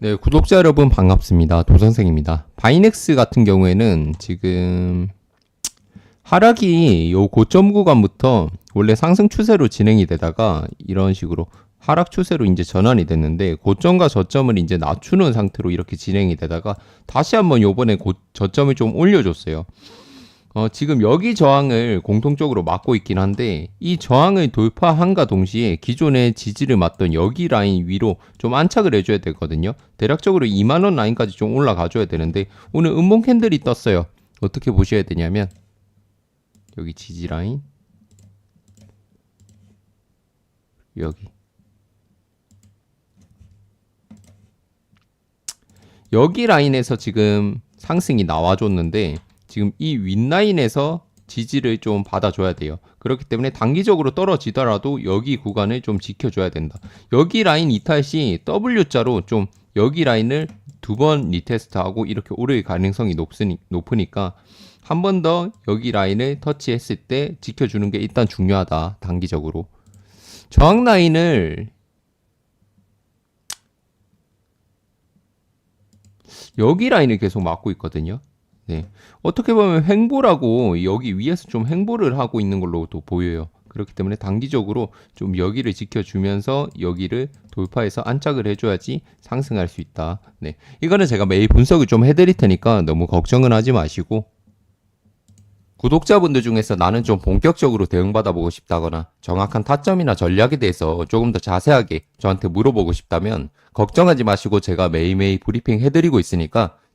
네, 구독자 여러분 반갑습니다. 도선생입니다. 바이넥스 같은 경우에는 지금 하락이 요 고점 구간부터 원래 상승 추세로 진행이 되다가 이런 식으로 하락 추세로 이제 전환이 됐는데 고점과 저점을 이제 낮추는 상태로 이렇게 진행이 되다가 다시 한번 요번에 고, 저점을 좀 올려줬어요. 어, 지금 여기 저항을 공통적으로 막고 있긴 한데 이 저항을 돌파한과 동시에 기존의 지지를 맞던 여기 라인 위로 좀 안착을 해줘야 되거든요. 대략적으로 2만원 라인까지 좀 올라가줘야 되는데 오늘 음봉 캔들이 떴어요. 어떻게 보셔야 되냐면 여기 지지 라인 여기 여기 라인에서 지금 상승이 나와줬는데 지금 이 윗라인에서 지지를 좀 받아줘야 돼요. 그렇기 때문에 단기적으로 떨어지더라도 여기 구간을 좀 지켜줘야 된다. 여기 라인 이탈 시 W자로 좀 여기 라인을 두 번 리테스트하고 이렇게 오를 가능성이 높으니, 높으니까 한 번 더 여기 라인을 터치했을 때 지켜주는 게 일단 중요하다. 단기적으로. 저항 라인을 여기 라인을 계속 막고 있거든요. 네. 어떻게 보면 횡보라고 여기 위에서 좀 횡보를 하고 있는 걸로도 보여요. 그렇기 때문에 단기적으로 좀 여기를 지켜주면서 여기를 돌파해서 안착을 해줘야지 상승할 수 있다. 네. 이거는 제가 매일 분석을 좀 해드릴 테니까 너무 걱정은 하지 마시고 구독자분들 중에서 나는 좀 본격적으로 대응받아보고 싶다거나 정확한 타점이나 전략에 대해서 조금 더 자세하게 저한테 물어보고 싶다면 걱정하지 마시고 제가 매일매일 브리핑 해드리고 있으니까